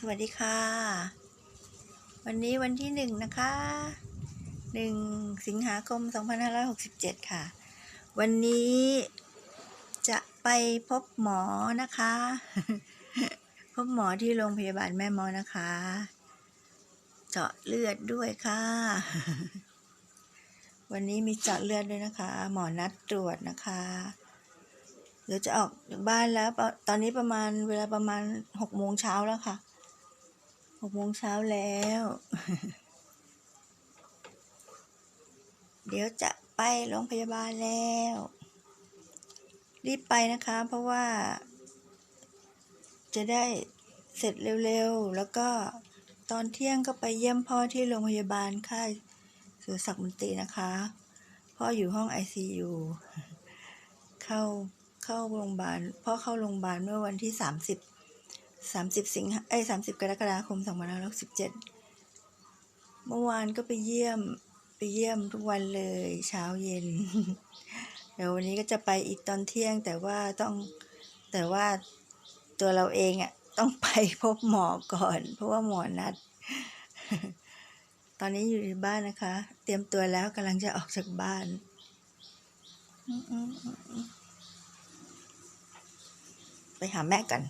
สวัสดีค่ะ วันนี้วันที่หนึ่งนะคะหนึ่งสิงหาคม 2567 ค่ะ วันนี้จะไปพบหมอนะคะ พบหมอที่โรงพยาบาลแม่มอนะคะ เจาะเลือดด้วยค่ะ วันนี้มีเจาะเลือดด้วยนะคะ หมอนัดตรวจนะคะเดี๋ยวจะออกจากบ้านแล้ว ตอนนี้ประมาณเวลาประมาณหกโมงเช้าแล้วค่ะ หกโมงเช้าแล้ว เดี๋ยวจะไปโรงพยาบาลแล้ว รีบไปนะคะ เพราะว่า จะได้เสร็จเร็วๆ แล้วก็ตอนเที่ยงก็ไปเยี่ยมพ่อที่โรงพยาบาลค่ายสุรศักดิ์มนตรีนะคะ พ่ออยู่ห้อง ICU เข้าเข้าโรงพยาบาลพ่อเข้าโรงพยาบาลเมื่อวันที่สามสิบ สามสิบสิงหาไอ้สามสิบกรกฎาคมสองพันห้าร้อยสิบเจ็ดเมื่อวานก็ไปเยี่ยมไปเยี่ยมทุกวันเลยเช้าเย็น เดี๋ยววันนี้ก็จะไปอีกตอนเที่ยง แต่ว่าต้องแต่ว่าตัวเราเองอะ่ะต้องไปพบหมอก่อน เพราะว่าหมอนัด ตอนนี้อยู่ในบ้านนะคะ เตรียมตัวแล้วกำลังจะออกจากบ้านไปหาแม่กัน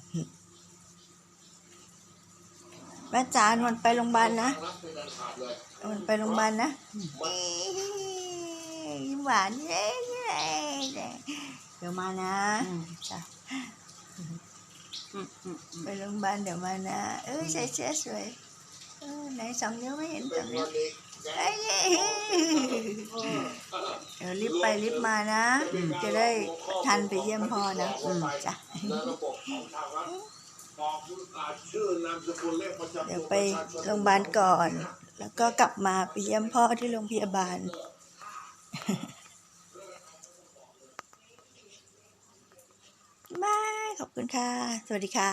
แม่จานวันไปโรงพยาบาลนะวันไปโรงพยาบาลนะยิ้มหวานเย้เย้เดี๋ยวมานะจ้ะไปโรงพยาบาลเดี๋ยวมานะ เอ้ยใส่เสื้อสวยเออไหนสองนิ้วไม่เห็นสองนิ้วเอ้ยเดี๋ยวรีบไปรีบมานะ จะได้ทันไปเยี่ยมพ่อนะอืมจ้ะ เดี๋ยวไปโรงพยาบาลก่อน แล้วก็กลับมาไปเยี่ยมพ่อที่โรงพยาบาล บาย ขอบคุณค่ะ สวัสดีค่ะ